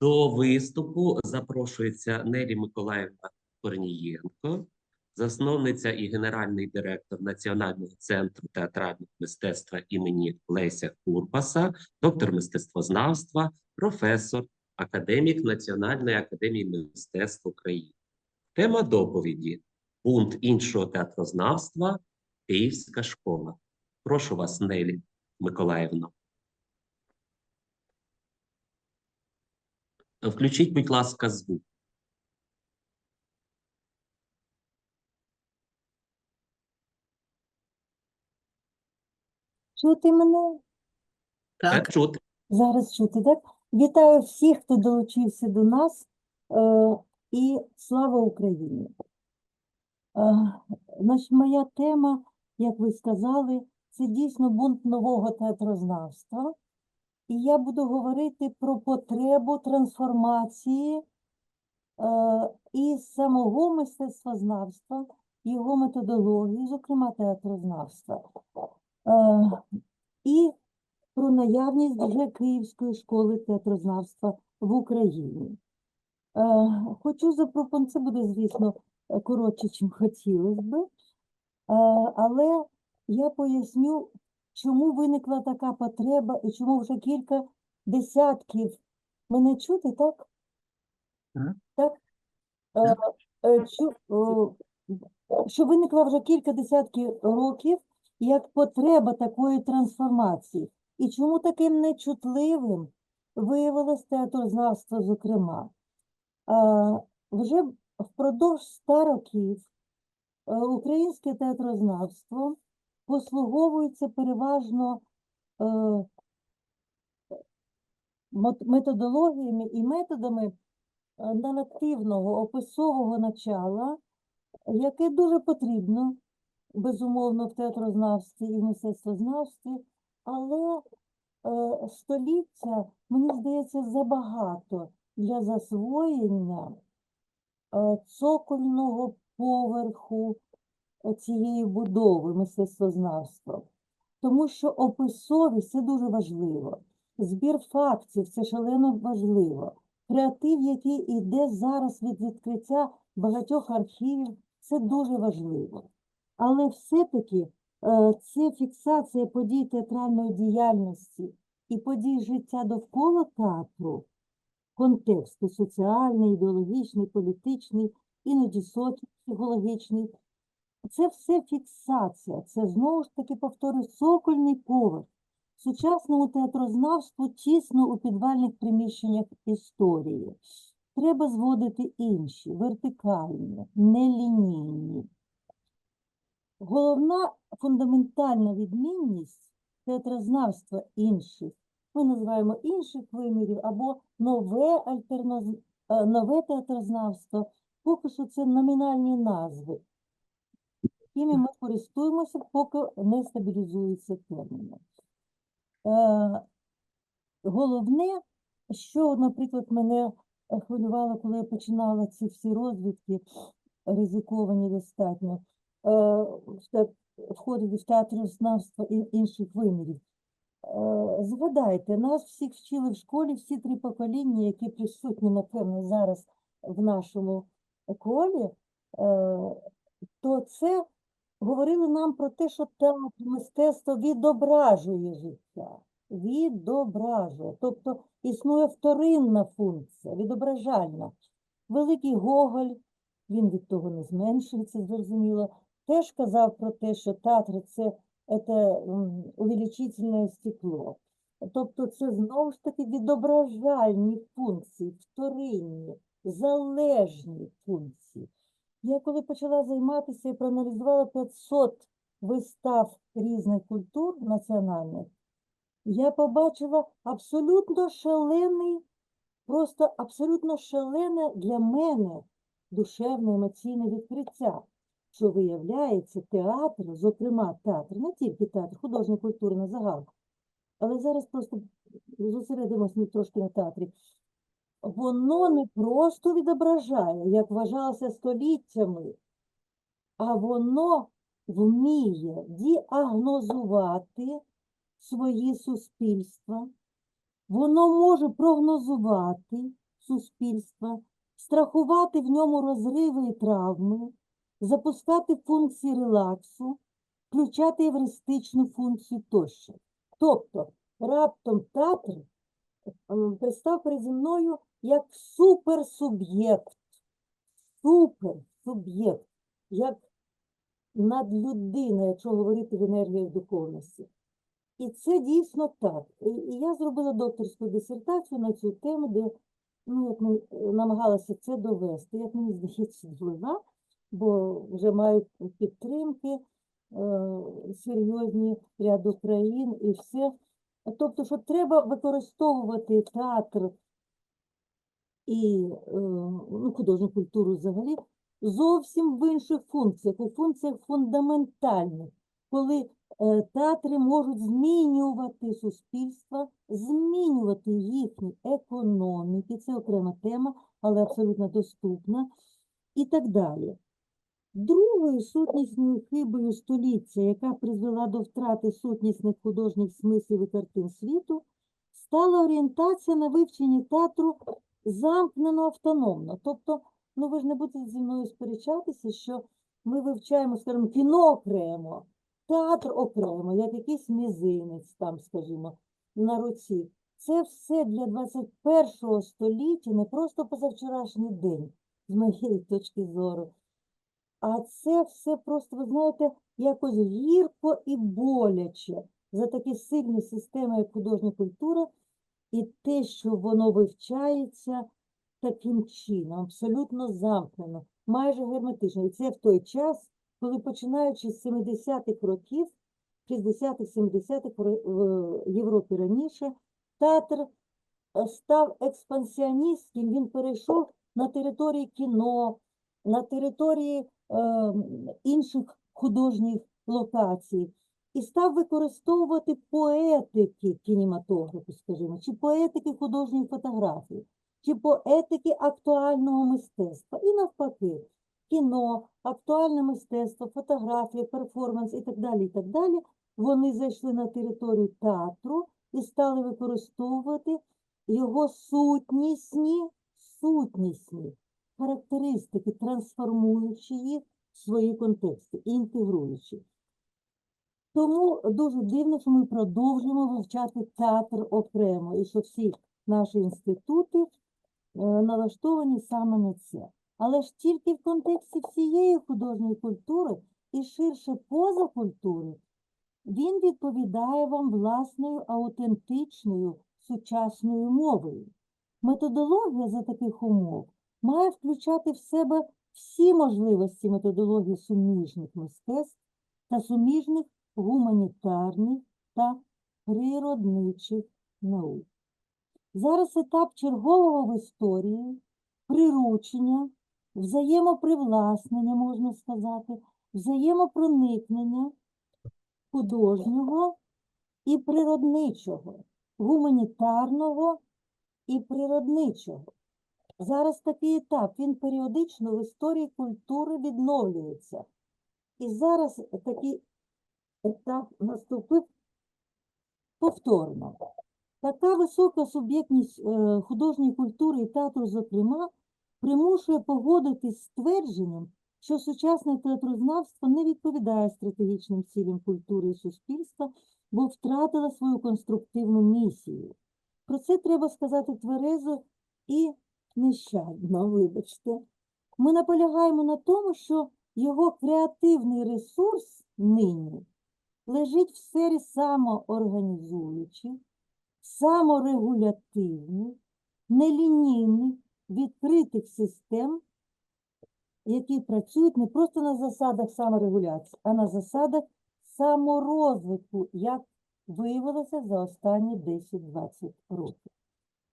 До виступу запрошується Нелі Миколаївна Корнієнко, засновниця і генеральний директор Національного центру театрального мистецтва імені Леся Курбаса, доктор мистецтвознавства, професор, академік Національної академії мистецтв України. Тема доповіді Бунт іншого театрознавства Київська школа. Прошу вас, Нелі Миколаївна. Включіть, будь ласка, звук. Чути мене? Так, чути. Зараз чути, так? Вітаю всіх, хто долучився до нас, е, і слава Україні! Е, значить, моя тема, як ви сказали, це дійсно бунт нового театрознавства. І я буду говорити про потребу трансформації е, і самого мистецтвознавства, його методології, зокрема театрознавства. Е, і про наявність вже Київської школи театрознавства в Україні. Е, Хочу запропонувати, це буде, звісно, коротше, чим хотілося би, е, але я поясню, чому виникла така потреба і чому вже кілька десятків. Мене чути, так? Так. Так? Е, е, чу- Що виникла вже кілька десятків років як потреба такої трансформації. І чому таким нечутливим виявилось театрознавство, зокрема? Вже впродовж ста років е, українське театрознавство послуговується переважно е, методологіями і методами е, наративного, описового начала, яке дуже потрібно безумовно, в театрознавстві і в мистецтвознавстві, але е, століття, мені здається, забагато для засвоєння е, цокольного поверху цієї будови мистецтвознавства. Тому що описовість це дуже важливо. Збір фактів це шалено важливо. Креатив, який йде зараз від відкриття багатьох архівів, це дуже важливо. Але все-таки е, це фіксація подій театральної діяльності і подій життя довкола театру, контексту соціальний, ідеологічний, політичний, іноді соціопсихологічний. Це все фіксація, це знову ж таки, повторюю, цокольний поверх. Сучасному театрознавству тісно у підвальних приміщеннях історії. Треба зводити інші, вертикальні, нелінійні. Головна фундаментальна відмінність театрознавства інших, ми називаємо інших вимірів, або нове, альтерноз... е, нове театрознавство, поки що це номінальні назви, якими ми користуємося, поки не стабілізуються терміни. Е, Головне, що, наприклад, мене хвилювало, коли я починала ці всі розвідки, ризиковані достатньо, е, в те- входити театрознавство і інших вимірів. Е, Згадайте, нас всіх вчили в школі, всі три покоління, які присутні, напевно, зараз в нашому колі, е, то це говорили нам про те, що театр, мистецтво відображує життя. Відображує. Тобто існує вторинна функція, відображальна. Великий Гоголь, він від того не зменшується, зрозуміло, теж казав про те, що театр це, це увеличительне стекло. Тобто це знову ж таки відображальні функції, вторинні, залежні функції. Я коли почала займатися і проаналізувала 500 вистав різних культур національних, я побачила абсолютно шалений, просто абсолютно шалене для мене душевне емоційне відкриття, що виявляється театр, зокрема театр, не тільки театр, художня культура на загал, але зараз просто зосередимося трошки на театрі. Воно не просто відображає, як вважалося століттями, а воно вміє діагнозувати свої суспільства, воно може прогнозувати суспільства, страхувати в ньому розриви і травми, запускати функції релаксу, включати евристичну функцію тощо. Тобто, раптом театр представ переді мною як суперсуб'єкт, суперсуб'єкт, як надлюдина, якщо говорити в енергіях духовності. І це дійсно так. І я зробила докторську дисертацію на цю тему, де ну, як ми е, намагалася це довести, як мені здається, довела, бо вже мають підтримки е, серйозні ряду країн і все. Тобто, що треба використовувати театр і е, ну, художню культуру взагалі зовсім в інших функціях, у функціях фундаментальних, коли е, театри можуть змінювати суспільства, змінювати їхні економіки, це окрема тема, але абсолютно доступна, і так далі. Другою сутнісною хибою століття, яка призвела до втрати сутнісних художніх смислів і картин світу, стала орієнтація на вивченні театру замкнено автономно. Тобто, ну ви ж не будете зі мною сперечатися, що ми вивчаємо, скажімо, кіно окремо, театр окремо, як якийсь мізинець там, скажімо, на руці. Це все для 21 століття не просто позавчорашній день, з моєї точки зору. А це все просто, ви знаєте, якось гірко і боляче за такі сильні системи, як художня культура, і те, що воно вивчається таким чином, абсолютно замкнено, майже герметично. І це в той час, коли починаючи з 70-х років, 60-х, 70-х в Європі раніше, театр е, став експансіоністським, він перейшов на території кіно, на території е, інших художніх локацій і став використовувати поетики кінематографу, скажімо, чи поетики художньої фотографії, чи поетики актуального мистецтва. І навпаки, кіно, актуальне мистецтво, фотографія, перформанс і так далі, і так далі, вони зайшли на територію театру і стали використовувати його сутнісні, сутнісні характеристики, трансформуючи їх в свої контексти, інтегруючи. Тому дуже дивно, що ми продовжуємо вивчати театр окремо, і що всі наші інститути е, налаштовані саме на це. Але ж тільки в контексті всієї художньої культури і ширше поза культури, він відповідає вам власною аутентичною сучасною мовою. Методологія за таких умов має включати в себе всі можливості методології суміжних мистецтв та суміжних гуманітарних та природничих наук. Зараз етап чергового в історії, приручення, взаємопривласнення, можна сказати, взаємопроникнення художнього і природничого, гуманітарного і природничого. Зараз такий етап, він періодично в історії культури відновлюється. І зараз такий етап наступив повторно. Така висока суб'єктність е, художньої культури і театру, зокрема, примушує погодитись з твердженням, що сучасне театрознавство не відповідає стратегічним цілям культури і суспільства, бо втратило свою конструктивну місію. Про це треба сказати тверезо і нещадно, вибачте. Ми наполягаємо на тому, що його креативний ресурс нині лежить в сфері самоорганізуючих, саморегулятивних, нелінійних, відкритих систем, які працюють не просто на засадах саморегуляції, а на засадах саморозвитку, як виявилося за останні 10-20 років.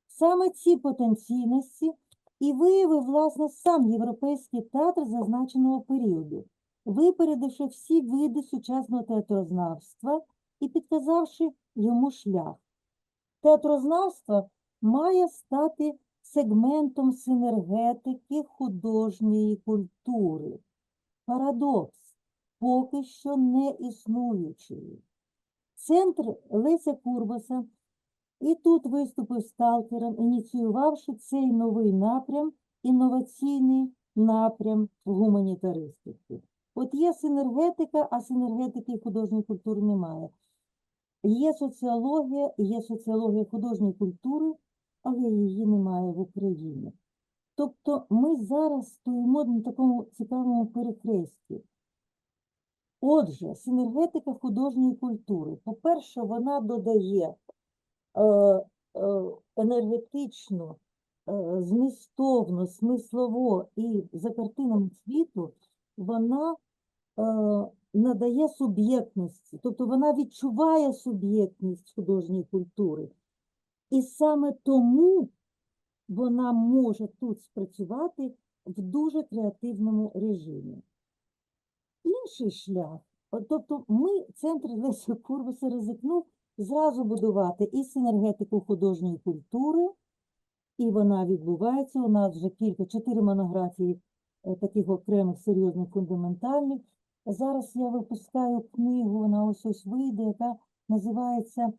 Саме ці потенційності і виявив, власне, сам європейський театр зазначеного періоду, випередивши всі види сучасного театрознавства і підказавши йому шлях. Театрознавство має стати сегментом синергетики художньої культури. Парадокс поки що не існуючий. Центр Леся Курбаса І тут виступив сталкером, ініціювавши цей новий напрям, інноваційний напрям в гуманітаристиці. От є синергетика, а синергетики художньої культури немає. Є соціологія, є соціологія художньої культури, але її немає в Україні. Тобто ми зараз стоїмо на такому цікавому перехресті. Отже, синергетика художньої культури. По-перше, вона додає е, е, енергетично, е, змістовно, смислово і за картинами світу, вона надає суб'єктності, тобто вона відчуває суб'єктність художньої культури. І саме тому вона може тут спрацювати в дуже креативному режимі. Інший шлях, тобто ми, центр Лесі Курбаса, ризикнув зразу будувати і синергетику художньої культури, і вона відбувається. У нас вже кілька, чотири монографії е, таких окремих серйозних фундаментальних. Зараз я випускаю книгу, вона ось ось вийде, яка називається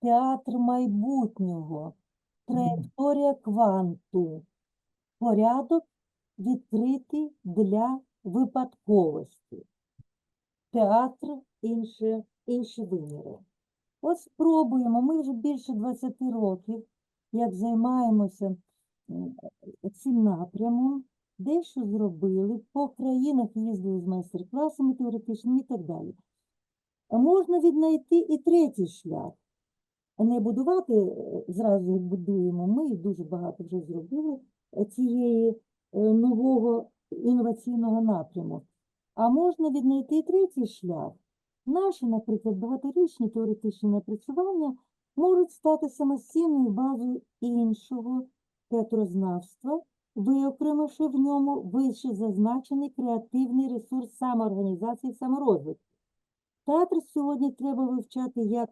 Театр майбутнього. Траєкторія кванту. Порядок відкритий для випадковості. Театр інші, інші виміри. От спробуємо. Ми вже більше 20 років, як займаємося цим напрямом, дещо зробили, по країнах їздили з майстер-класами теоретичними і так далі. Можна віднайти і третій шлях не будувати е, зразу будуємо. Ми дуже багато вже зробили е, цієї е, нового інноваційного напряму. А можна віднайти і третій шлях. Наші, наприклад, багаторічні теоретичні напрацювання можуть стати самостійною базою іншого театрознавства, виокремивши в ньому вище зазначений креативний ресурс самоорганізації і саморозвитку. Театр сьогодні треба вивчати як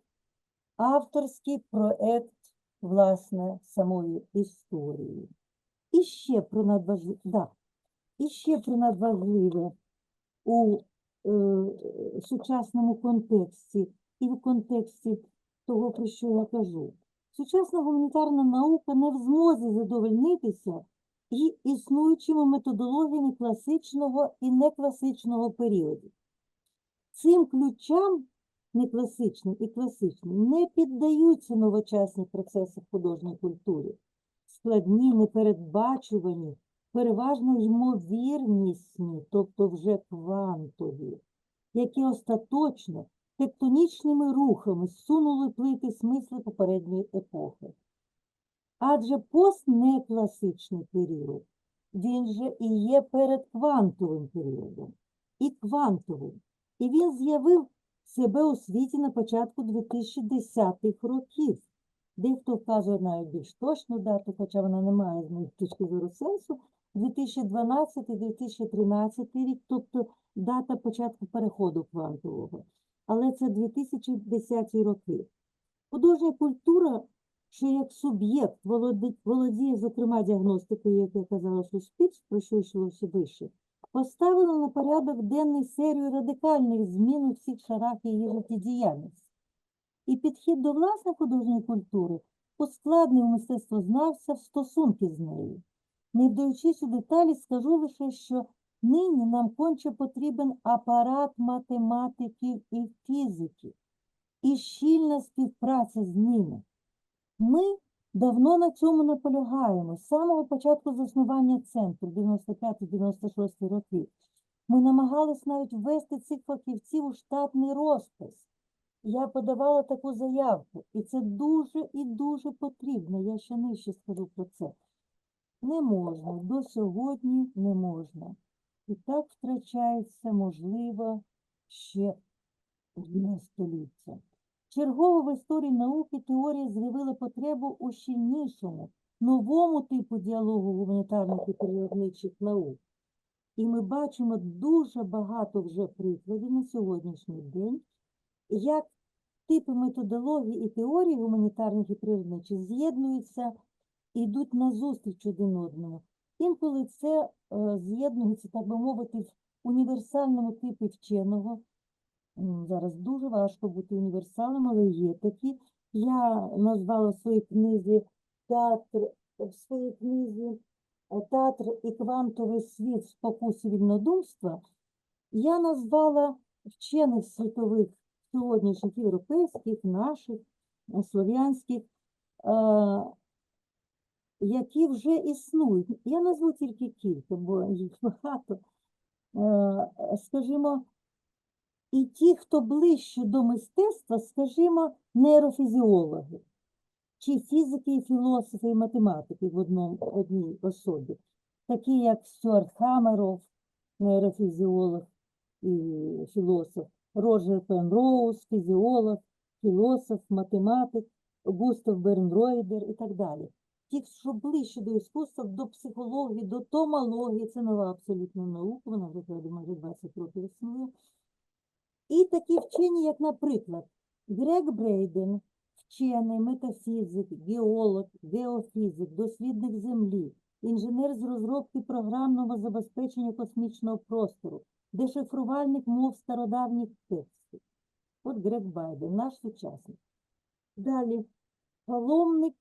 авторський проект, власне, самої історії. І ще про надважливе, да, і ще про надважливе у е, сучасному контексті і в контексті того, про що я кажу. Сучасна гуманітарна наука не в змозі задовольнитися і існуючими методологіями класичного і некласичного періодів. Цим ключам некласичним і класичним не піддаються новочасні процеси в художній культурі. Складні, непередбачувані, переважно ймовірнісні, тобто вже квантові, які остаточно тектонічними рухами сунули плити смисли попередньої епохи. Адже постнекласичний період, він же і є перед квантовим періодом, і квантовим. І він з'явив себе у світі на початку 2010-х років. Дехто вказує навіть більш точну дату, хоча вона не має з моїх точки зору сенсу, 2012-2013 рік, тобто дата початку переходу квантового. Але це 2010 роки. Художня культура, що як суб'єкт володіє, зокрема, діагностикою, як я казала, суспільств, про що йшлося вище, поставила на порядок денний серію радикальних змін у всіх шарах її життєдіяльності. І підхід до власної художньої культури ускладнив мистецтвознавця в стосунки з нею. Не вдаючись у деталі, скажу лише, що нині нам конче потрібен апарат математиків і фізиків і щільна співпраця з ними. Ми давно на цьому наполягаємо, з самого початку заснування центру 95-96 років. Ми намагались навіть ввести цих фахівців у штатний розпис. Я подавала таку заявку, і це дуже і дуже потрібно. Я ще нижче скажу про це. Не можна, до сьогодні не можна. І так втрачається, можливо, ще одне століття. Чергово в історії науки теорія з'явила потребу у щільнішому, новому типу діалогу гуманітарних і природничих наук. І ми бачимо дуже багато вже прикладів на сьогоднішній день, як типи методології і теорії гуманітарних і природничих з'єднуються і йдуть назустріч один одному. Інколи це е, з'єднується, так би мовити, в універсальному типі вченого. Зараз дуже важко бути універсалом, але є такі. Я назвала в своїй книзі театр в своїй книзі е, Театр і квантовий світ в спокусі вільнодумства. Я назвала вчених світових сьогоднішніх європейських, наших, е, слов'янських, е, які вже існують. Я назву тільки кілька, бо їх багато. Скажімо, і ті, хто ближче до мистецтва, скажімо, нейрофізіологи, чи фізики, і філософи, і математики в одному, одній особі, такі як Стюарт Хамеров, нейрофізіолог і філософ, Роджер Пенроуз, фізіолог, філософ, математик, Густав Бернройдер і так далі. Ті, що ближче до іскусства, до психології, до томології, це нова абсолютно наука, вона вже майже 20 років існує. І такі вчені, як, наприклад, Грег Брейден, вчений, метафізик, геолог, геофізик, дослідник Землі, інженер з розробки програмного забезпечення космічного простору, дешифрувальник мов стародавніх текстів. От Грег Байден, наш сучасник. Далі, паломник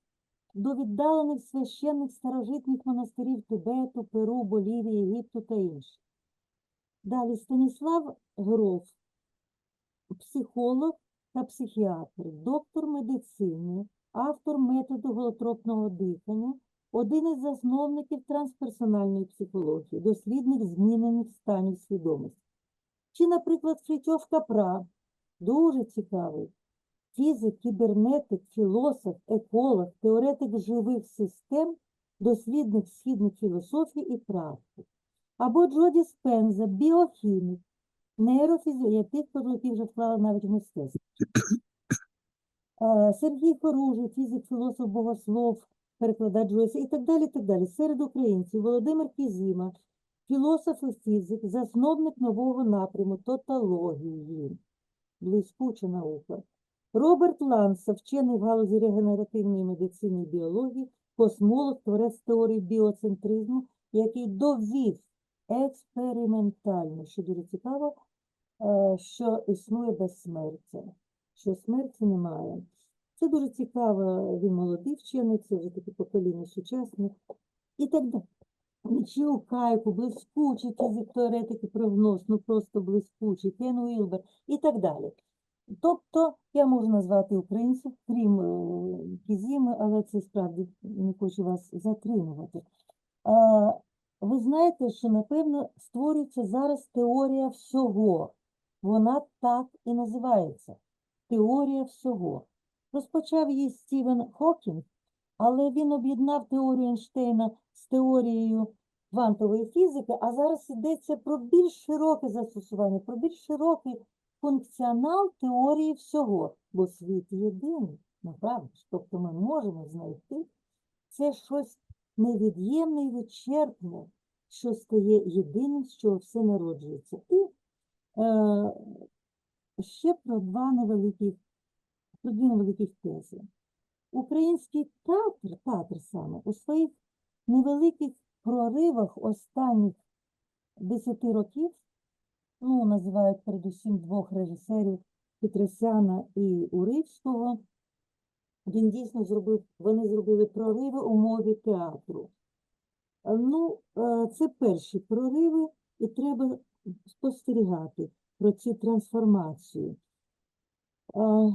до віддалених священних старожитних монастирів Тибету, Перу, Болівії, Єгипту та інших. Далі Станіслав Гроф, психолог та психіатр, доктор медицини, автор методу голотропного дихання, один із засновників трансперсональної психології, дослідник змінених станів свідомості. Чи, наприклад, Фрітьоф Капра, дуже цікавий, фізик, кібернетик, філософ, еколог, теоретик живих систем, дослідник східних філософій і практик. Або Джоді Спенза, біохімік, нейрофізіолог, я тих, які вже вклали навіть в мистецтво. Е, Сергій Хоружий, фізик, філософ, богослов, перекладач Джойса і так далі, і так далі. Серед українців Володимир Кізіма, філософ і фізик, засновник нового напряму тоталогії, блискуча наука. Роберт Ланса, вчений в галузі регенеративної медицини і біології, космолог, творець теорії біоцентризму, який довів експериментально, що дуже цікаво, що існує безсмертя, що смерті немає. Це дуже цікаво, він молодий вчений, це вже таке покоління сучасних і так далі. Нічого кайку, блискучий фізик, теоретик і прогноз, ну просто блискучий, Кен Уілбер і так далі. Тобто я можу назвати українців, крім е, Кізіми, але це справді не хочу вас затримувати. Ви знаєте, що, напевно, створюється зараз теорія всього. Вона так і називається теорія всього. Розпочав її Стівен Хокінг, але він об'єднав теорію Ейнштейна з теорією квантової фізики, а зараз йдеться про більш широке застосування, про більш широкий функціонал теорії всього, бо світ єдиний, направду. Тобто ми можемо знайти це щось невід'ємне і вичерпне, що стає єдиним, з чого все народжується. І ще про два невеликих, про дві невеликих тези. Український театр, театр саме, у своїх невеликих проривах останніх десяти років ну, називають передусім двох режисерів Петросяна і Уривського. Він дійсно зробив, вони зробили прориви у мові театру. Е, Ну, е, це перші прориви, і треба спостерігати про цю трансформацію. Е,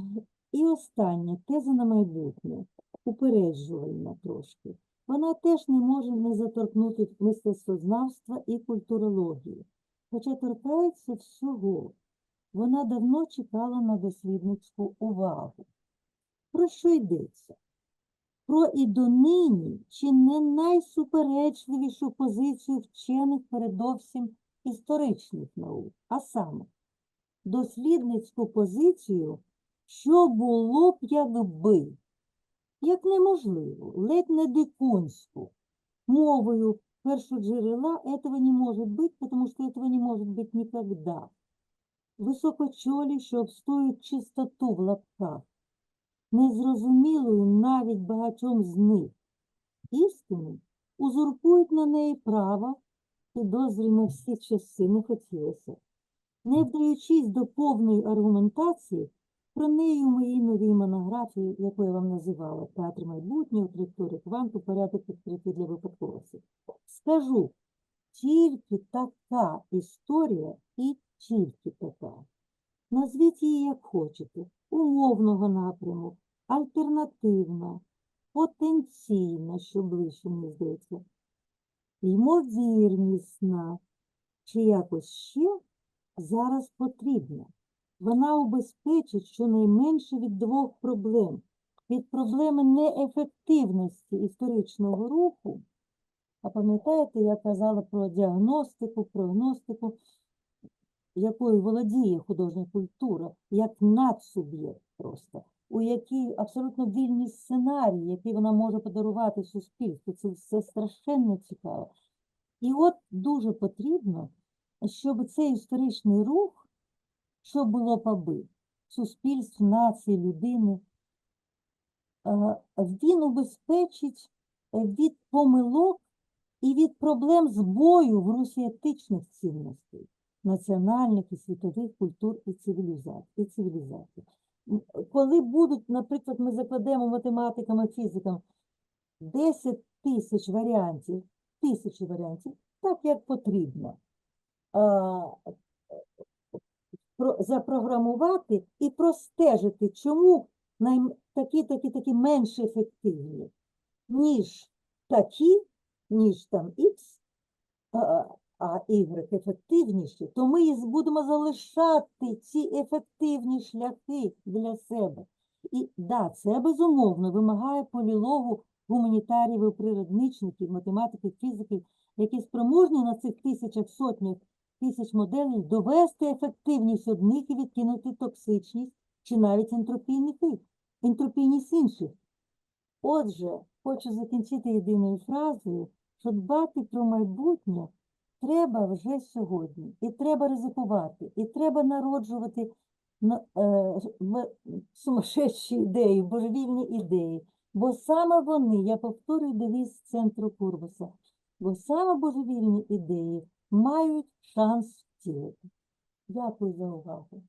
І остання теза на майбутнє, упереджувальна трошки. Вона теж не може не заторкнути мистецтвознавства і культурології хоча торкається всього. Вона давно чекала на дослідницьку увагу. Про що йдеться? Про і донині чи не найсуперечливішу позицію вчених передовсім історичних наук, а саме дослідницьку позицію, що було б якби, як неможливо, ледь не дикунську, мовою першоджерела этого не может быть, потому что этого не может быть никогда. Високочолі, що обстоюють чистоту в лапках, незрозумілою навіть багатьом з них. Істину узурпують на неї право, підозрюємо всі часи, не хотілося. Не вдаючись до повної аргументації, Про неї у моїй новій монографії, яку я вам називала Театр майбутнього, траєкторія кванту, порядок відкритий для випадковості. Скажу, тільки така історія і тільки така. Назвіть її як хочете, умовного напряму, альтернативна, потенційна, що ближче, мені здається, ймовірнісна, чи якось ще зараз потрібна. Вона убезпечить щонайменше від двох проблем. Від проблеми неефективності історичного руху, а пам'ятаєте, я казала про діагностику, прогностику, якою володіє художня культура, як надсуб'єкт просто, у якій абсолютно вільний сценарій, який вона може подарувати суспільству. Це все страшенно цікаво. І от дуже потрібно, щоб цей історичний рух, що було б аби, суспільств, нації, людини, він убезпечить від помилок і від проблем збою в русі етичних цінностей національних і світових культур і цивілізацій. Коли будуть, наприклад, ми закладемо математикам і фізикам 10 тисяч варіантів, тисячі варіантів, так як потрібно, запрограмувати і простежити, чому такі, такі, такі менш ефективні, ніж такі, ніж там X, а, Y ефективніші, то ми будемо залишати ці ефективні шляхи для себе. І да, це безумовно вимагає полілогу гуманітарів, і природничників, математиків, фізиків, які спроможні на цих тисячах, сотнях тисяч моделей довести ефективність одних і відкинути токсичність чи навіть ентропійних ентропійність інших. Отже, хочу закінчити єдиною фразою, що дбати про майбутнє треба вже сьогодні. І треба ризикувати, і треба народжувати на- е, сумасшедші ідеї, божевільні ідеї. Бо саме вони, я повторюю девіз центру Курбуса, бо саме божевільні ідеї мають шанс втілити. Дякую за увагу.